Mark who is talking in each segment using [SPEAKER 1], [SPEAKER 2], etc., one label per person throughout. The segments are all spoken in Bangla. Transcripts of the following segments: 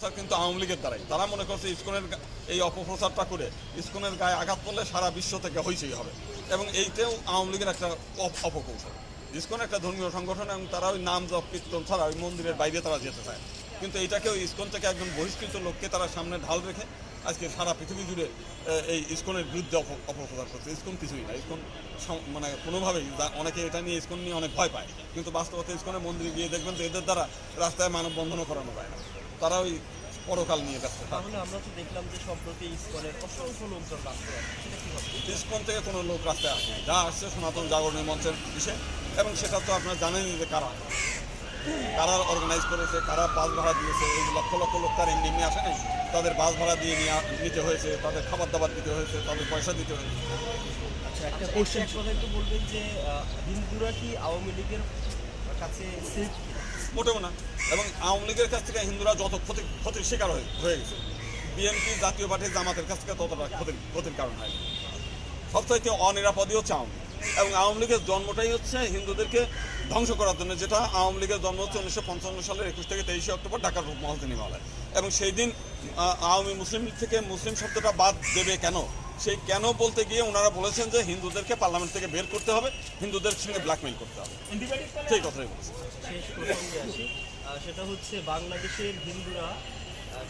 [SPEAKER 1] প্রচার কিন্তু আওয়ামী লীগের দ্বারাই। তারা মনে করছে ইসকনের এই অপপ্রচারটা করে ইসকনের গায়ে আঘাত করলে সারা বিশ্ব থেকে হইচই হবে। এবং এইটাও আওয়ামী লীগের একটা অপ- অপকৌশল। ইসকন একটা ধর্মীয় সংগঠন এবং তারা ওই নাম জপ, কীর্তন ছাড়া ওই মন্দিরের বাইরে তারা যেতে চায়। কিন্তু এইটাকে ওই ইসকন থেকে একজন বহিষ্কৃত লোককে তারা সামনে ঢাল রেখে আজকে সারা পৃথিবী জুড়ে এই ইসকনের বিরুদ্ধে অপ- অপপ্রচার করছে। ইসকন কিছুই না। ইসকন মানে কোনোভাবেই অনেকে এটা নিয়ে ইসকন নিয়ে অনেক ভয় পায়। কিন্তু বাস্তবতা ইসকনের মন্দিরে গিয়ে দেখবেন তো এদের দ্বারা রাস্তায় মানববন্ধনও করানো যায় না। তারা ওই পরকাল নিয়ে ব্যস্ত থাকে।
[SPEAKER 2] তাহলে আমরা তো দেখলাম যে সম্প্রতি ইসকনের অসংখ্য লোকজন রাস্তায়
[SPEAKER 1] ইসকন থেকে কোনো লোক রাস্তায় আসে যা আসছে সনাতন জাগরণী মঞ্চের বিষয়ে এবং সেটা তো আপনারা জানেনই যে কারা। কারা অর্গানাইজ করেছে কারা বাস ভাড়া দিয়েছে এই লক্ষ লক্ষ লোক তার এমনি এমনি আসে নাই। তাদের বাস ভাড়া দিয়ে নিয়ে নিতে হয়েছে তাদের খাবার দাবার দিতে হয়েছে তাদের পয়সা দিতে হয়েছে।
[SPEAKER 2] আচ্ছা একটা কোশ্চেন এক কথা একটু বলবেন যে হিন্দুরা কি আওয়ামী লীগের কাছে সেফ
[SPEAKER 1] মোটেও না। এবং আওয়ামী লীগের কাছ থেকে হিন্দুরা যত ক্ষতি ক্ষতির শিকার হয়ে গেছে। বিএনপি, জাতীয় পার্টি, জামাতের কাছ থেকে ততটা ক্ষতির ক্ষতির কারণ হয় সবচাইতে অনিরাপদই হচ্ছে আওয়ামী এবং আওয়ামী লীগের জন্মটাই হচ্ছে হিন্দুদেরকে ধ্বংস করার জন্য, যেটা আওয়ামী লীগের জন্ম হচ্ছে উনিশশো পঞ্চান্ন সালের একুশ থেকে তেইশে অক্টোবর ঢাকার রূপমহল সিনেমালায়। এবং সেই দিন আওয়ামী মুসলিম লীগ থেকে মুসলিম শব্দটা বাদ দেবে কেন? সেই কেন বলতে গিয়ে ওনারা বলেছেন যে হিন্দুদেরকে পার্লামেন্ট থেকে বের করতে হবে হিন্দুদের সঙ্গে ব্ল্যাকমেইল করতে হবে। সেই কথাই বলছে
[SPEAKER 2] সেটা হচ্ছে বাংলাদেশের হিন্দুরা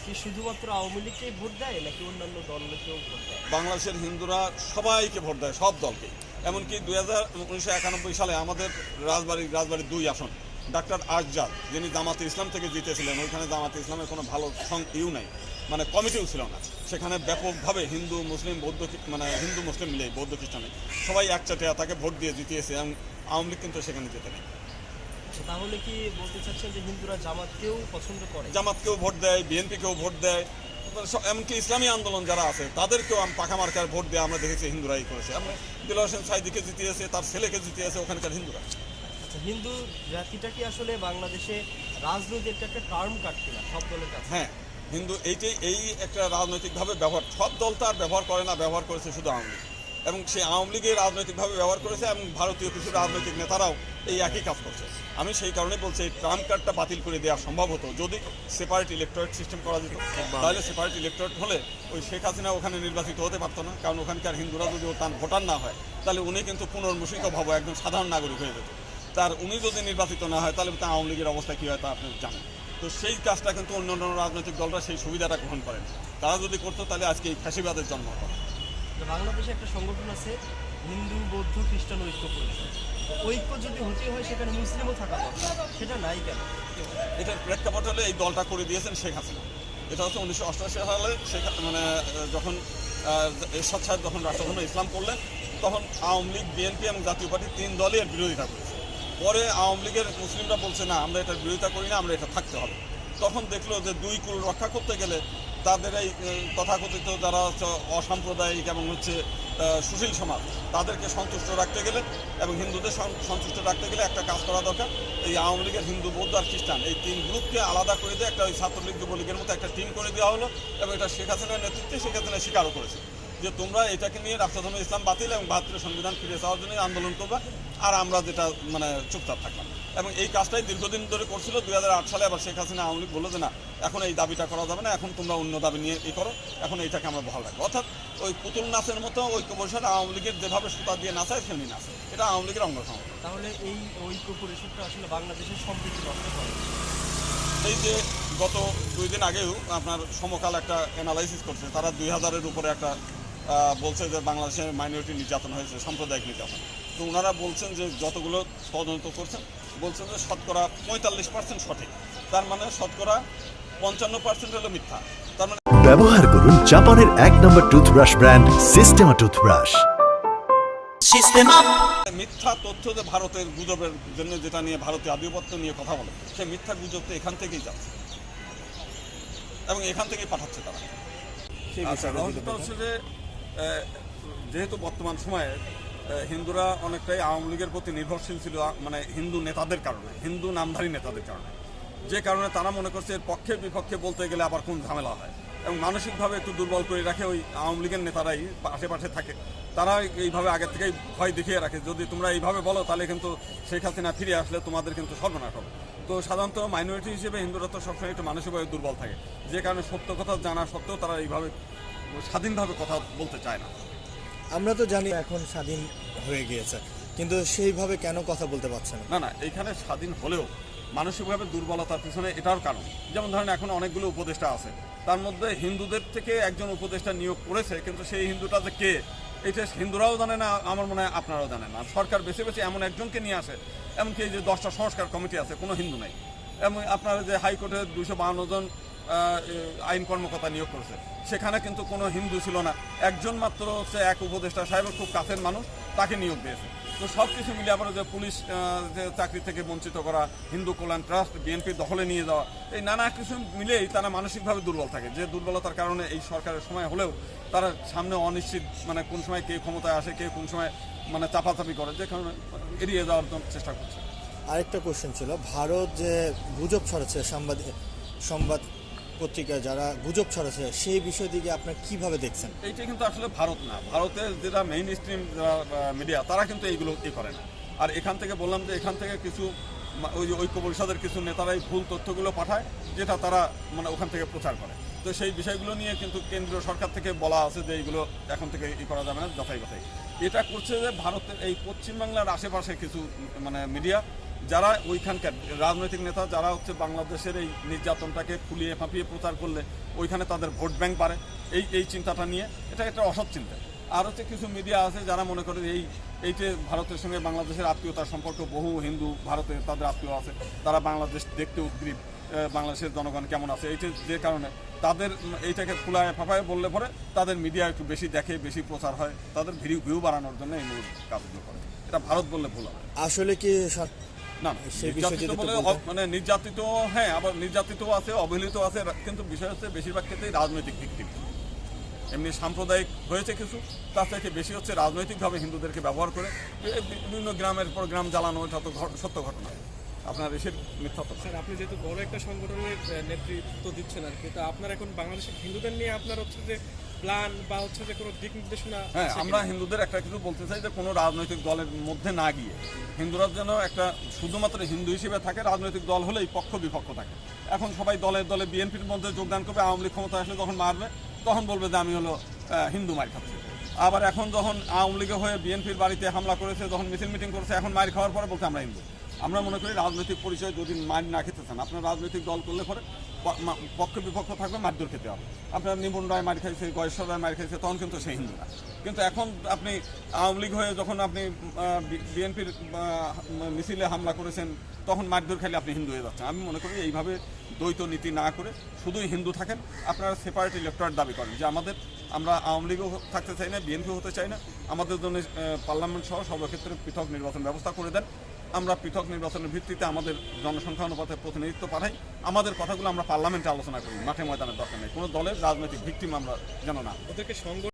[SPEAKER 2] কি শুধুমাত্র আওয়ামী লীগকেই ভোট দেয় নাকি অন্যান্য দলকেও ভোট দেয়?
[SPEAKER 1] বাংলাদেশের হিন্দুরা সবাইকে ভোট দেয় সব দলকে এমনকি দুই হাজার উনিশশো একানব্বই সালে আমাদের রাজবাড়ি রাজবাড়ির দুই আসন ডাক্তার আজজাদ যিনি জামাতে ইসলাম থেকে জিতেছিলেন ওইখানে জামাতে ইসলামের কোনো ভালো ইউ নাই মানে কমিটিও ছিল না। সেখানে ব্যাপকভাবে হিন্দু মুসলিম বৌদ্ধ মানে হিন্দু মুসলিম মিলে বৌদ্ধ খ্রিস্টানে সবাই একচাটিয়া তাকে ভোট দিয়ে জিতিয়েছে এবং আওয়ামী লীগ কিন্তু সেখানে যেতে নেই
[SPEAKER 2] আচ্ছা, তাহলে কি বলতে চাচ্ছেন যে হিন্দুরা জামাতকেও পছন্দ করে?
[SPEAKER 1] জামাতকেও ভোট দেয় বিএনপিকেও ভোট দেয় এমনকি ইসলামী আন্দোলন যারা আছে তাদেরকেও আম- পাখা মার্কার ভোট দিয়ে আমরা দেখেছি হিন্দুরাই করেছে। আমরা দিল হোসেন সাইদিকে জিতিয়েছে তার ছেলেকে জিতিয়েছে ওখানকার হিন্দুরা।
[SPEAKER 2] হিন্দু জাতিটা কি আসলে বাংলাদেশে রাজনৈতিক একটা টার্ম কাট কিনা সব দলের কাছে?
[SPEAKER 1] হ্যাঁ হিন্দু এইটাই এই একটা রাজনৈতিকভাবে ব্যবহার সব দল তার ব্যবহার করে না ব্যবহার করেছে শুধু আওয়ামী লীগ। এবং সেই আওয়ামী লীগের রাজনৈতিকভাবে ব্যবহার করেছে এবং ভারতীয় কিছু রাজনৈতিক নেতারাও এই একই কাজ করছে। আমি সেই কারণে বলছি এই ট্রাম্প কার্ডটা বাতিল করে দেওয়া সম্ভব হতো। যদি সেপারেট ইলেকট্রয়েট সিস্টেম করা যেত তাহলে সেপারেট ইলেকট্রয়েট হলে ওই শেখ হাসিনা ওখানে নির্বাচিত হতে পারতো না। কারণ ওখানকার হিন্দুরা যদি ও তার ভোটার না হয় তাহলে উনি কিন্তু পুনর্মুষিত ভাবো একজন সাধারণ নাগরিক হয়ে যেত। তার উনি যদি নির্বাচিত না হয় তাহলে তা আওয়ামী লীগের অবস্থা কী হয় তা আপনি জানেন। তো সেই কাজটা কিন্তু অন্য অন্য রাজনৈতিক দলরা সেই সুবিধাটা গ্রহণ করেন। তারা যদি করতো তাহলে আজকে এই ফ্যাসিবাদের জন্ম হতো।
[SPEAKER 2] বাংলাদেশে একটা সংগঠন আছে হিন্দু বৌদ্ধ খ্রিস্টান ঐক্য পরিষদ। ঐক্য যদি হতে হয় সেখানে মুসলিমও থাকা সেটা নাই কেন?
[SPEAKER 1] এটার প্রেক্ষাপট হলে এই দলটা করে দিয়েছেন শেখ হাসিনা। এটা হচ্ছে উনিশশো অষ্টআশি সালে শেখ মানে যখন এরশাদ সাহেব যখন রাষ্ট্রধর্ম ইসলাম করলেন তখন আওয়ামী লীগ বিএনপি এবং জাতীয় পার্টি তিন দলই এর বিরোধিতা করেছে। পরে আওয়ামী লীগের মুসলিমরা বলছে, না, আমরা এটার বিরোধিতা করি না, আমরা এটা থাকতে হবে। তখন দেখল যে দুই কুল রক্ষা করতে গেলে তাদের এই তথাকথিত যারা হচ্ছে অসাম্প্রদায়িক এবং হচ্ছে সুশীল সমাজ, তাদেরকে সন্তুষ্ট রাখতে গেলে এবং হিন্দুদের সন- সন্তুষ্ট রাখতে গেলে একটা কাজ করা দরকার। এই আওয়ামী লীগের হিন্দু, বৌদ্ধ আর খ্রিস্টান, এই তিন গ্রুপকে আলাদা করে দিয়ে একটা ওই ছাত্রলীগ, যুবলীগের মতো একটা টিম করে দেওয়া হলো এবং এটা শেখ হাসিনার নেতৃত্বে শেখ হাসিনা স্বীকারও করেছে যে তোমরা এটাকে নিয়ে রাষ্ট্রধর্ম ইসলাম বাতিল এবং বাহাত্তরের সংবিধান ফিরে চাওয়ার জন্য আন্দোলন করবা। আর আমরা যেটা মানে চুপচাপ থাকলাম। এবং এই কাজটাই দীর্ঘদিন ধরে করছিল। দুই হাজার আট সালে আবার শেখ হাসিনা আওয়ামী লীগ বলল যে না এখন এই দাবিটা করা যাবে না এখন তোমরা অন্য দাবি নিয়ে ই করো এখন এইটাকে আমরা বহাল রাখব। অর্থাৎ ওই পুতুল নাচের মতো ঐক্য পরিষদ আওয়ামী লীগের যেভাবে সুতা দিয়ে নাচায় সেমনি নাচে। এটা আওয়ামী লীগের অঙ্গ সংগঠন।
[SPEAKER 2] তাহলে এই ঐক্য পরিষদটা আসলে বাংলাদেশের সম্প্রীতি নষ্ট করে।
[SPEAKER 1] এই যে গত দুই দিন আগেও আপনার সমকাল একটা অ্যানালাইসিস করছে তারা দুই হাজারের উপরে একটা বলছে যে বাংলাদেশের মাইনরিটি নির্যাতন হয়েছে সাম্প্রদায়িক নির্যাতন। তো ওনারা বলছেন যে যতগুলো তদন্ত করছেন বলছেন যে শতকরা পঁয়তাল্লিশ পার্সেন্ট সঠিক। তার মানে শতকরা পঞ্চান্ন পার্সেন্ট হলো মিথ্যা। তার মানে
[SPEAKER 3] ব্যবহার করুন জাপানের এক নম্বর টুথব্রাশ ব্র্যান্ড সিস্টেমা টুথব্রাশ
[SPEAKER 1] মিথ্যা তথ্য যে ভারতের গুজবের জন্য যেটা নিয়ে ভারতীয় আধিপত্য নিয়ে কথা বলে সে মিথ্যা গুজব তো এখান থেকেই যাচ্ছে। এবং এখান থেকেই পাঠাচ্ছে তারা। আচ্ছা হচ্ছে যে আহ, যেহেতু বর্তমান সময়ে হিন্দুরা অনেকটাই আওয়ামী লীগের প্রতি নির্ভরশীল ছিল মানে হিন্দু নেতাদের কারণে, হিন্দু নামধারী নেতাদের কারণে। যে কারণে তারা মনে করছে এর পক্ষে বিপক্ষে বলতে গেলে আবার কোন ঝামেলা হয়। এবং মানসিকভাবে একটু দুর্বল করে রাখে ওই আওয়ামী লীগের নেতারাই আশেপাশে থাকে। তারা এইভাবে আগে থেকেই ভয় দেখিয়ে রাখে, যদি তোমরা এইভাবে বলো তাহলে কিন্তু শেখ হাসিনা ফিরে আসলে তোমাদের কিন্তু সর্বনাশ হবে। তো সাধারণত মাইনরিটি হিসেবে হিন্দুরা তো সবসময় একটু মানসিকভাবে দুর্বল থাকে। যে কারণে সত্য কথা জানা সত্ত্বেও তারা এইভাবে স্বাধীনভাবে কথা বলতে চায় না।
[SPEAKER 4] আমরা তো জানি এখন স্বাধীন হয়ে গিয়েছে, কিন্তু সেইভাবে কেন কথা বলতে পারছে না?
[SPEAKER 1] না না এখানে স্বাধীন হলেও মানসিকভাবে দুর্বলতার পিছনে এটার কারণ। যেমন ধরেন এখন অনেকগুলো উপদেষ্টা আছে, তার মধ্যে হিন্দুদের থেকে একজন উপদেষ্টা নিয়োগ করেছে, কিন্তু সেই হিন্দুটা যে কে এটা হিন্দুরাও জানে না, আমার মনে হয় আপনারাও জানেন না। সরকার বেছে বেছে এমন একজনকে নিয়ে আসে, এমনকি এই যে দশটা সংস্কার কমিটি আছে, কোনো হিন্দু নাই। এমন আপনারা যে হাইকোর্টে দুশো বাহান্ন জন আইন কর্মকর্তা নিয়োগ করেছে। সেখানে কিন্তু কোনো হিন্দু ছিল না। একজন মাত্র হচ্ছে এক উপদেষ্টা সাহেবের খুব কাছের মানুষ, তাকে নিয়োগ দিয়েছে। তো সব কিছু মিলে আবার যে পুলিশ যে চাকরি থেকে বঞ্চিত করা, হিন্দু কল্যাণ ট্রাস্ট বিএনপির দখলে নিয়ে যাওয়া, এই নানা কিছু মিলেই তারা মানসিকভাবে দুর্বল থাকে। যে দুর্বলতার কারণে এই সরকারের সময় হলেও তারা সামনে অনিশ্চিত মানে কোন সময় কে ক্ষমতায় আসে কে কোন সময় মানে চাপাচাপি করে, যে কারণে এড়িয়ে যাওয়ার জন্য চেষ্টা করছে।
[SPEAKER 4] আরেকটা কোয়েশ্চেন ছিল, ভারত যে গুজব ছড়াচ্ছে সংবাদ সংবাদ পত্রিকায় যারা গুজব ছড়াচ্ছে, সেই বিষয় দিকে আপনার কীভাবে দেখছেন?
[SPEAKER 1] এইটা কিন্তু আসলে ভারত না। ভারতের যেটা মেইন স্ট্রিম মিডিয়া তারা কিন্তু এইগুলো ই করে না। আর এখান থেকে বললাম যে এখান থেকে কিছু ওই ঐক্য পরিষদের কিছু নেতারাই ভুল তথ্যগুলো পাঠায়, যেটা তারা মানে ওখান থেকে প্রচার করে। তো সেই বিষয়গুলো নিয়ে কিন্তু কেন্দ্রীয় সরকার থেকে বলা আছে যে এইগুলো এখন থেকে ই করা যাবে না যথাই কথাই এটা করছে যে ভারতের এই পশ্চিমবাংলার আশেপাশে কিছু মানে মিডিয়া যারা ওইখানকার রাজনৈতিক নেতা, যারা হচ্ছে বাংলাদেশের এই নির্যাতনটাকে ফুলিয়ে ফাঁপিয়ে প্রচার করলে ওইখানে তাদের ভোট ব্যাংক বাড়ে। এই এই চিন্তাটা নিয়ে এটা একটা অসৎ চিন্তা। আর হচ্ছে কিছু মিডিয়া আছে যারা মনে করে এই এই যে ভারতের সঙ্গে বাংলাদেশের আত্মীয়তার সম্পর্ক, বহু হিন্দু ভারতে তাদের আত্মীয় আছে, তারা বাংলাদেশ দেখতে উদ্গ্রীব বাংলাদেশের জনগণ কেমন আছে, এই যে কারণে তাদের এইটাকে ফুলায় ফাঁপায় বললে পরে তাদের মিডিয়া একটু বেশি দেখে, বেশি প্রচার হয়, তাদের ভিউ ভিউ বাড়ানোর জন্য এই কাজগুলো করে। এটা ভারত বললে ভুল
[SPEAKER 4] আসলে কি
[SPEAKER 1] না
[SPEAKER 4] সেই বিষয়ে
[SPEAKER 1] মানে নির্যাতিত হ্যাঁ আবার নির্যাতিত আছে অবহেলিত আছে কিন্তু বিষয় হচ্ছে বেশিরভাগ ক্ষেত্রেই রাজনৈতিক ভিত্তিক। এমনি সাম্প্রদায়িক হয়েছে কিছু তার থেকে বেশি হচ্ছে রাজনৈতিকভাবে হিন্দুদেরকে ব্যবহার করে। বিভিন্ন গ্রামের পর গ্রাম জ্বালানো এটা তো সত্য ঘটনা। আপনার এসের মিথ্যা।
[SPEAKER 5] স্যার আপনি যেহেতু বড় একটা সংগঠনের নেতৃত্ব দিচ্ছেন আর কি তা আপনার এখন বাংলাদেশের হিন্দুদের নিয়ে আপনার হচ্ছে যে প্ল্যান বা হচ্ছে যে কোনো দিক নির্দেশনা
[SPEAKER 1] হ্যাঁ আমরা হিন্দুদের একটা কিছু বলতে চাই যে কোনো রাজনৈতিক দলের মধ্যে না গিয়ে হিন্দুরা যেন একটা শুধুমাত্র হিন্দু হিসেবে থাকে রাজনৈতিক দল হলেই পক্ষ বিপক্ষ থাকে। এখন সবাই দলে দলে বিএনপির মধ্যে যোগদান করবে আওয়ামী লীগ ক্ষমতা আসলে যখন মারবে তখন বলবে যে আমি হলো হিন্দু মার খাচ্ছি। আবার এখন যখন আওয়ামী লীগে হয়ে বিএনপির বাড়িতে হামলা করেছে যখন মিছিল মিটিং করেছে এখন মার খাওয়ার পরে বলছে আমরা হিন্দু। আমরা মনে করি রাজনৈতিক পরিচয় যদি মার না খেতে চান আপনার রাজনৈতিক দল করলে পরে পক্ষ বিপক্ষ থাকবে, মারধর খেতে হবে। আপনার নিপুণ রায় মার খাইছে, গয়েশ্বর রায় মার খাইছে, তখন কিন্তু সে হিন্দু না। কিন্তু এখন আপনি আওয়ামী লীগ হয়ে যখন আপনি বিএনপির মিছিলে হামলা করেছেন, তখন মারধর খাইলে আপনি হিন্দু হয়ে যাচ্ছেন। আমি মনে করি এইভাবে দ্বৈত নীতি না করে শুধুই হিন্দু থাকেন। আপনারা সেপারেট ইলেকট্রয়েট দাবি করেন যে আমাদের, আমরা আওয়ামী লীগও থাকতে চাই না বিএনপি হতে চাই না। আমাদের জন্য পার্লামেন্ট সহ সর্বক্ষেত্রে পৃথক নির্বাচন ব্যবস্থা করে দেন। আমরা পৃথক নির্বাচনের ভিত্তিতে আমাদের জনসংখ্যা অনুপাতে প্রতিনিধিত্ব পাঠাই। আমাদের কথাগুলো আমরা পার্লামেন্টে আলোচনা করি, মাঠে ময়দানের দরকার নেই। কোনো দলের রাজনৈতিক ভিত্তিম আমরা যেন না।
[SPEAKER 5] ওদেরকে